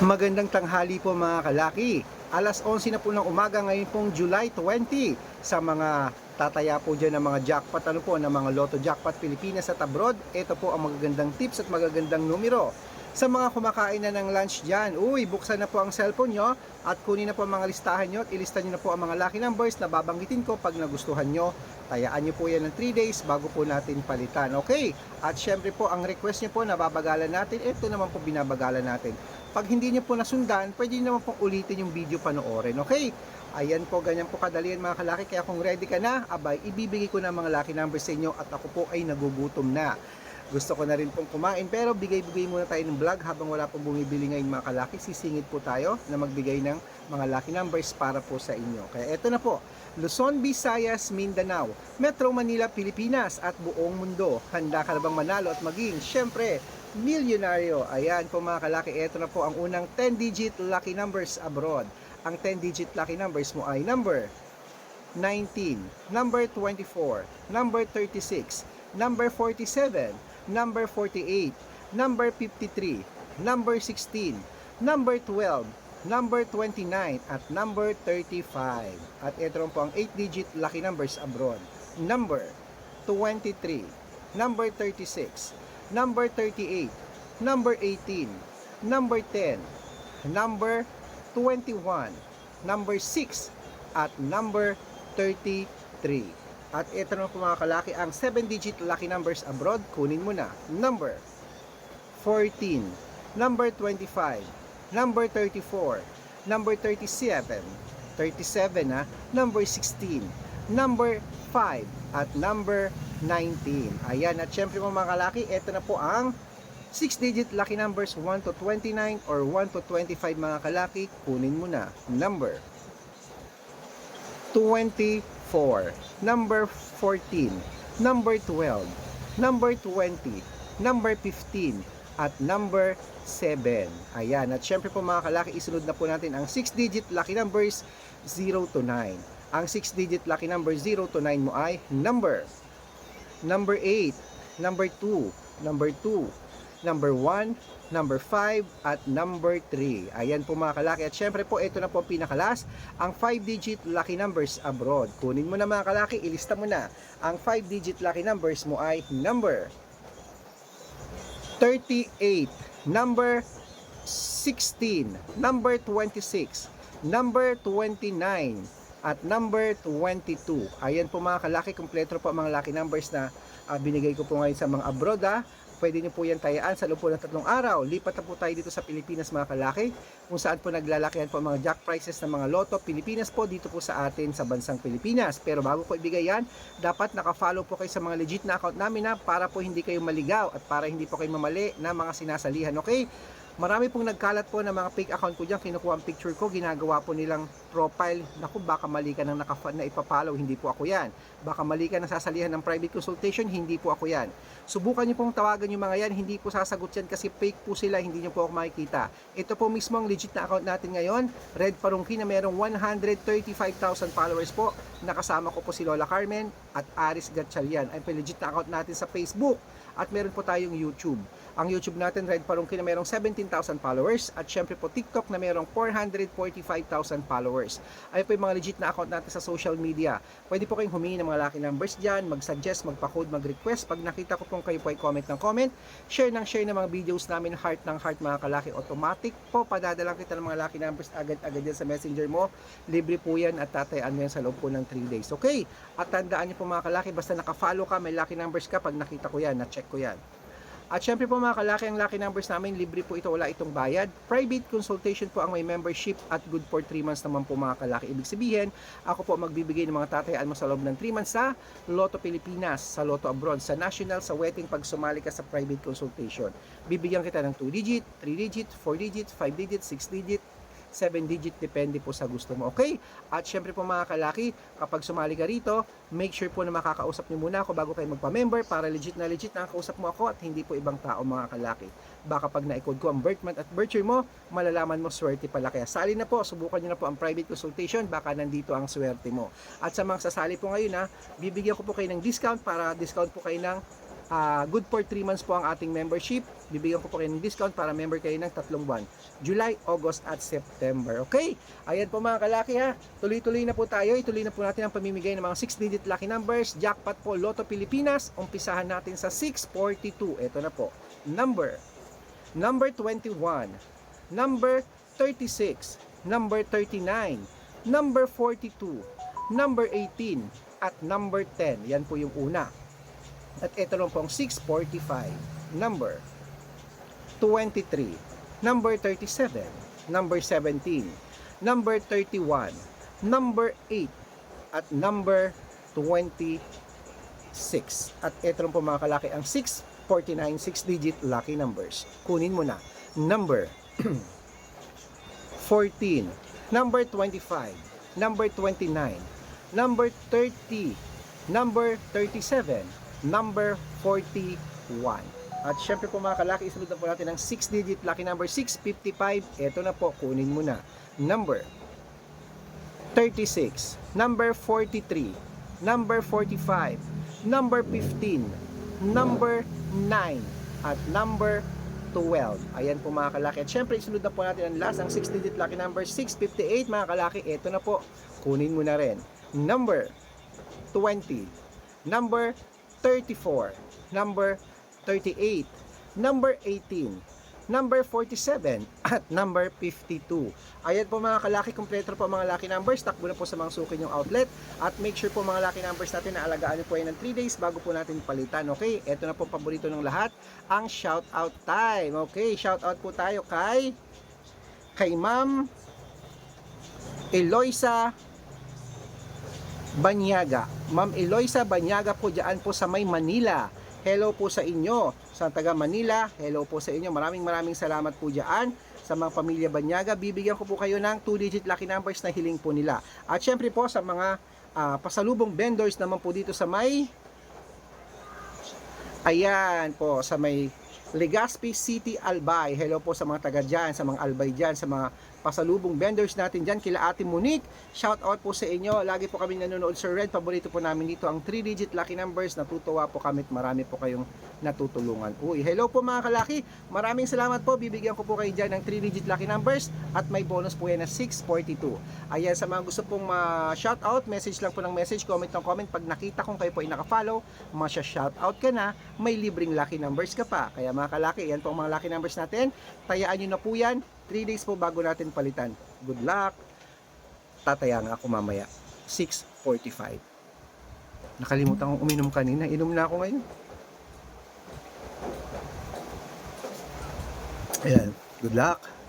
Magandang tanghali po mga kalaki. Alas 11 na po ng umaga ngayon pong July 20 sa mga tataya po dyan ng mga jackpot ano po ng mga Lotto Jackpot Pilipinas at abroad. Ito po ang magagandang tips at magagandang numero. Sa mga kumakain na ng lunch dyan, uy, buksan na po ang cellphone nyo at kunin na po ang mga listahan nyo at ilista nyo na po ang mga lucky numbers na babanggitin ko pag nagustuhan nyo. Tayaan nyo po yan ng 3 days bago po natin palitan. Okay? At syempre po, ang request nyo po na babagalan natin, ito naman po binabagalan natin. Pag hindi nyo po nasundan, pwede nyo naman pong ulitin yung video panoorin. Okay? Ayan po, ganyan po kadali yan mga kalaki. Kaya kung ready ka na, abay, ibibigay ko na mga lucky numbers sa inyo at ako po ay nagugutom na. Gusto ko na rin pong kumain pero bigay-bigay muna tayo ng vlog habang wala pong bumibili ngayon mga kalaki. Sisingit po tayo na magbigay ng mga lucky numbers para po sa inyo. Kaya eto na po, Luzon, Visayas, Mindanao, Metro Manila, Pilipinas at buong mundo. Handa ka na bang manalo at maging, syempre, milyonaryo? Ayan po mga kalaki, eto na po ang unang 10-digit lucky numbers abroad. Ang 10-digit lucky numbers mo ay number 19, number 24, number 36, number 47, number 48, number 53, number 16, number 12, number 29, at number 35. At ito po ang 8-digit lucky numbers abroad. Number 23, number 36, number 38, number 18, number 10, number 21, number 6, at number 33. At ito naman po mga kalaki, ang 7-digit lucky numbers abroad, kunin mo na. Number 14, number 25, number 34, number 37, 37 ha, number 16, number 5, at number 19. Ayan, at syempre mga kalaki, ito na po ang 6-digit lucky numbers 1 to 29 or 1 to 25 mga kalaki, kunin mo na. Number 24, number 14, number 12, number 20, number 15, at number 7. Ayan, at syempre po mga kalaki, isunod na po natin ang 6-digit lucky numbers 0 to 9. Ang 6-digit lucky number 0 to 9 mo ay number number 8, number 2, number 2, number 1, number 5, at number 3. Ayan po mga kalaki. At syempre po, ito na po ang pinakalas, ang 5-digit lucky numbers abroad. Kunin mo na mga kalaki, ilista mo na. Ang 5-digit lucky numbers mo ay number 38, number 16, number 26, number 29, at number 22. Ayan po mga kalaki, kumpleto po ang mga lucky numbers na ah, binigay ko po ngayon sa mga abroad ha. Pwede niyo po yan tayaan sa loob po ng tatlong araw. Lipat na po tayo dito sa Pilipinas mga kalaki kung saan po naglalakihan po ang mga jack prices ng mga loto. Pilipinas po dito po sa atin sa bansang Pilipinas. Pero bago ko ibigay yan, dapat nakafollow po kayo sa mga legit na account namin na para po hindi kayo maligaw at para hindi po kayo mamali na mga sinasalihan. Okay? Marami pong nagkalat po ng mga fake account ko dyan, kinukuha ang picture ko, ginagawa po nilang profile. Naku, baka mali ka nang naka, na ipapollow, hindi po ako yan. Baka mali ka na sasalihan ng private consultation, hindi po ako yan. Subukan niyo pong tawagan yung mga yan, hindi po sasagot yan kasi fake po sila, hindi niyo po ako makikita. Ito po mismo ang legit na account natin ngayon, Red Parungki na merong 135,000 followers po. Nakasama ko po si Lola Carmen at Aris Gatchalian. Ay legit na account natin sa Facebook at meron po tayong YouTube. Ang YouTube natin, Red Parungki na merong 17,000 followers at syempre po TikTok na merong 445,000 followers. Ay po yung mga legit na account natin sa social media. Pwede po kayong humingi ng mga lucky numbers dyan, mag-suggest, magpa-code, mag-request. Pag nakita ko pong kayo po ay comment ng comment, share ng share ng mga videos namin, heart ng heart mga kalaki, automatic po, padadalang kita ng mga lucky numbers agad-agad yan sa messenger mo. Libre po yan at tatayaan mo yan sa loob po ng 3 days. Okay? At tandaan niyo po mga kalaki, basta naka-follow ka, may lucky numbers ka, pag nakita ko yan, na-check ko yan. At syempre po mga kalaki, ang lucky numbers namin, libre po ito, wala itong bayad. Private consultation po ang may membership at good for 3 months naman po mga kalaki. Ibig sabihin, ako po magbibigay ng mga tatayaan mo sa loob ng 3 months sa Lotto Pilipinas, sa Lotto Abroad, sa National, sa Wedding pag sumali ka sa private consultation. Bibigyan kita ng 2 digit, 3 digit, 4 digit, 5 digit, 6 digit, 7 digit depende po sa gusto mo. Okay? At syempre po mga kalaki, kapag sumali ka rito, make sure po na makakausap niyo muna ako bago kayo magpa-member para legit na legit na kausap mo ako at hindi po ibang tao mga kalaki. Baka pag na-code ko ang birth month at birth year mo, malalaman mo swerte pala. Kaya sali na po, subukan niyo na po ang private consultation, baka nandito ang swerte mo. At sa mga sasali po ngayon ha, bibigyan ko po kayo ng discount para discount po kayo ng Ah, good for 3 months po ang ating membership. Bibigyan ko po kayo ng discount para member kayo ng tatlong buwan. July, August at September. Okay? Ayan po mga kalaki ha. Tuloy-tuloy na po tayo. Ituloy na po natin ang pamimigay ng mga 6-digit lucky numbers. Jackpot po Lotto Pilipinas. Umpisahan natin sa 642. Ito na po. Number. Number 21. Number 36. Number 39. Number 42. Number 18. At number 10. Yan po yung una. At ito lang pong 645. Number 23. Number 37. Number 17. Number 31. Number 8. At number 26. At ito lang po mga kalaki ang 649 6-digit lucky numbers. Kunin mo na. Number 14. Number 25. Number 29. Number 30. Number 37 number 41. At syempre po mga kalaki, isunod na po natin ang 6-digit lucky number 655. Ito na po, kunin mo na. Number 36, number 43, number 45, number 15, number 9, at number 12. Ayan po mga kalaki. At syempre, isunod na po natin ang last, ang 6-digit lucky number 658. Mga kalaki, ito na po, kunin mo na rin. Number 20, number 34, number 38, number 18, number 47, at number 52. Ayan po mga kalaki, kompleto po mga lucky numbers. Takbo na po sa mga suki yung outlet. At make sure po mga lucky numbers natin na alagaan po yan ng 3 days bago po natin palitan. Okay, ito na po paborito ng lahat, ang shout out time. Okay, shout out po tayo kay kay Ma'am Eloisa Banyaga. Ma'am Eloisa Banyaga po dyan po sa may Manila. Hello po sa inyo. Sa taga Manila, hello po sa inyo. Maraming maraming salamat po dyan sa mga pamilya Banyaga. Bibigyan ko po kayo ng 2-digit lucky numbers na hiling po nila. At syempre po sa mga ah, pasalubong vendors naman po dito sa may Ayan po sa may Legazpi City Albay. Hello po sa mga taga dyan, sa mga Albay dyan, sa mga pasalubong vendors natin dyan, kila Ate Monique. Shout out po sa inyo. Lagi po kami nanonood sa Red. Paborito po namin dito ang 3-digit lucky numbers. Natutuwa po kami at marami po kayong natutulungan. Uy, hello po mga kalaki. Maraming salamat po. Bibigyan ko po kayo dyan ng 3-digit lucky numbers at may bonus po yan na 642. Ayan, sa mga gusto pong ma-shout out, message lang po ng message, comment ng comment. Pag nakita kong kayo po ay nakafollow, masya-shout out ka na, may libreng lucky numbers ka pa. Kaya mga kalaki, yan po ang mga lucky numbers natin. Tayaan nyo na po yan. 3 days po bago natin palitan. Good luck. Tataya nga ako mamaya. 6.45. Nakalimutan kong uminom kanina. Inom na ako ngayon. Ayan. Good luck.